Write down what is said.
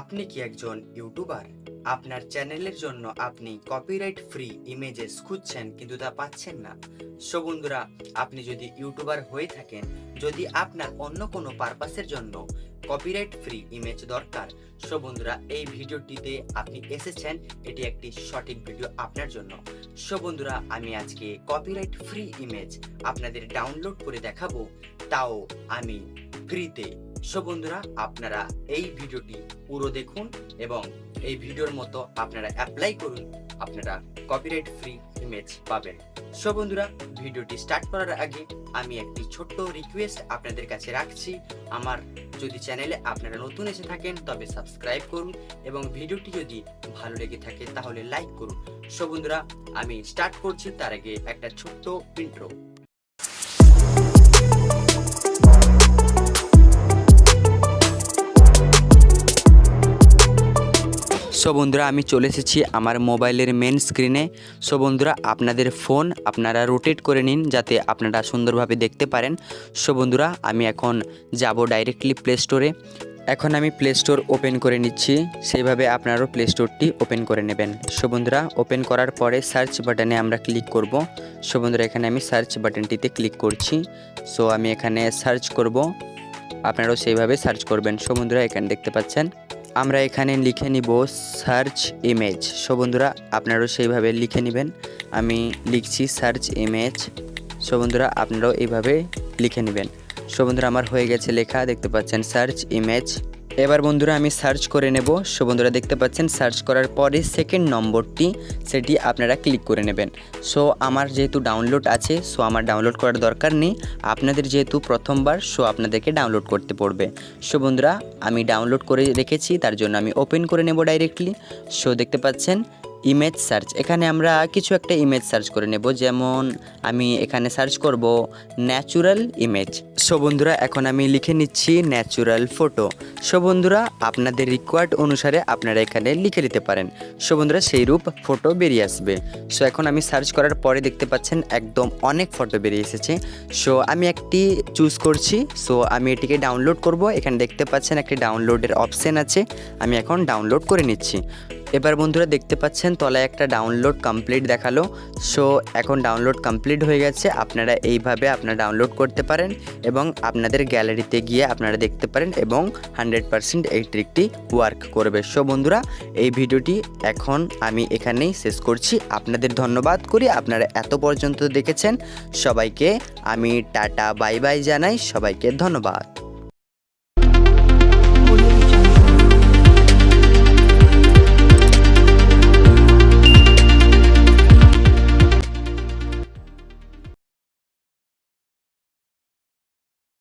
আপনি কি একজন ইউটিউবার? আপনার চ্যানেলের জন্য আপনি কপিরাইট ফ্রি ইমেজেস খুঁজছেন কিন্তু তা পাচ্ছেন না। সো বন্ধুরা, আপনি যদি ইউটিউবার হয়ে থাকেন, যদি আপনার অন্য কোনো পারপাসের জন্য কপিরাইট ফ্রি ইমেজ দরকার সো বন্ধুরা, এই ভিডিওটিতে আপনি এসেছেন, এটি একটি সঠিক ভিডিও আপনার জন্য। সো বন্ধুরা, আমি আজকে কপিরাইট ফ্রি ইমেজ আপনাদের ডাউনলোড করে দেখাবো। তাও আমি ফ্রিতে সো বন্ধুরা, আপনারা এই ভিডিওটি পুরো দেখুন এবং এই ভিডিওর মতো আপনারা অ্যাপ্লাই করুন, আপনারা কপিরাইট ফ্রি ইমেজ পাবেন। সো বন্ধুরা, ভিডিওটি স্টার্ট করার আগে আমি একটি ছোট্ট রিকোয়েস্ট আপনাদের কাছে রাখছি। আমার যদি চ্যানেলে আপনারা নতুন এসে থাকেন, তবে সাবস্ক্রাইব করুন এবং ভিডিওটি যদি ভালো লেগে থাকে, তাহলে লাইক করুন। সো বন্ধুরা, আমি স্টার্ট করছি, তার আগে একটা ছোট্ট ইন্ট্রো সো বন্ধুরা, আমি চলে এসেছি আমার মোবাইলের মেন স্ক্রিনে সো বন্ধুরা, আপনাদের ফোন আপনারা রোটেট করে নিন যাতে আপনারা সুন্দরভাবে দেখতে পারেন। সো বন্ধুরা, আমি এখন যাব ডাইরেক্টলি প্লে স্টোরে এখন আমি প্লে স্টোর ওপেন করে নিচ্ছি। সেইভাবে আপনারাও প্লে স্টোরটি ওপেন করে নেবেন। সো বন্ধুরা ওপেন করার পরে সার্চ বাটনে আমরা ক্লিক করব। সো বন্ধুরা, এখানে আমি সার্চ বাটনটিতে ক্লিক করছি। সো আমি এখানে সার্চ করব। আপনারাও সেইভাবে সার্চ করবেন। সো বন্ধুরা, এখানে দেখতে পাচ্ছেন। আমরা এখানে লিখে নিব সার্চ ইমেজ সো বন্ধুরা, আপনারাও সেইভাবে লিখে নেবেন। আমি লিখছি সার্চ ইমেজ সো বন্ধুরা, আপনারাও এইভাবে লিখে নেবেন। সো বন্ধুরা, আমার হয়ে গেছে লেখা। দেখতে পাচ্ছেন সার্চ ইমেজ এবার বন্ধুরা আমি সার্চ করে নেব। সো বন্ধুরা দেখতে পাচ্ছেন সার্চ করার পরে সেকেন্ড নম্বরটি, সেটি আপনারা ক্লিক করে নেবেন। সো আমার যেহেতু ডাউনলোড আছে, সো আমার ডাউনলোড করার দরকার নেই। আপনাদের যেহেতু প্রথমবার, সো আপনাদেরকে ডাউনলোড করতে পড়বে। সো বন্ধুরা, আমি ডাউনলোড করে রেখেছি, তার জন্য আমি ওপেন করে নেব ডাইরেক্টলি সো দেখতে পাচ্ছেন ইমেজ সার্চ এখানে আমরা কিছু একটা ইমেজ সার্চ করে নেব, যেমন আমি এখানে সার্চ করব ন্যাচুরাল ইমেজ সো বন্ধুরা, এখন আমি লিখে নিচ্ছি ন্যাচুরাল ফটো সো বন্ধুরা, আপনাদের রিকোয়ার্ড অনুসারে আপনারা এখানে লিখে দিতে পারেন। সো বন্ধুরা, সেই রূপ ফটো বেরিয়ে আসবে। সো এখন আমি সার্চ করার পরে দেখতে পাচ্ছেন একদম অনেক ফটো বেরিয়ে এসেছে। সো আমি একটি চুজ করছি। সো আমি এটিকে ডাউনলোড করব। এখানে দেখতে পাচ্ছেন একটি ডাউনলোডের অপশন আছে। আমি এখন ডাউনলোড করে নিচ্ছি। এবার বন্ধুরা দেখতে পাচ্ছেন, তলায় একটা ডাউনলোড কমপ্লিট দেখাল। সো এখন ডাউনলোড কমপ্লিট হয়ে গেছে। আপনারা এইভাবে আপনারা ডাউনলোড করতে পারেন এবং আপনাদের গ্যালারিতে গিয়ে আপনারা দেখতে পারেন এবং হান্ড্রেড পারসেন্ট এই ট্রিকটি ওয়ার্ক করবে। সো বন্ধুরা, এই ভিডিওটি এখন আমি এখানেই শেষ করছি। আপনাদের ধন্যবাদ করি। আপনারা এত পর্যন্ত দেখেছেন। সবাইকে আমি টাটা বাই বাই জানাই। সবাইকে ধন্যবাদ।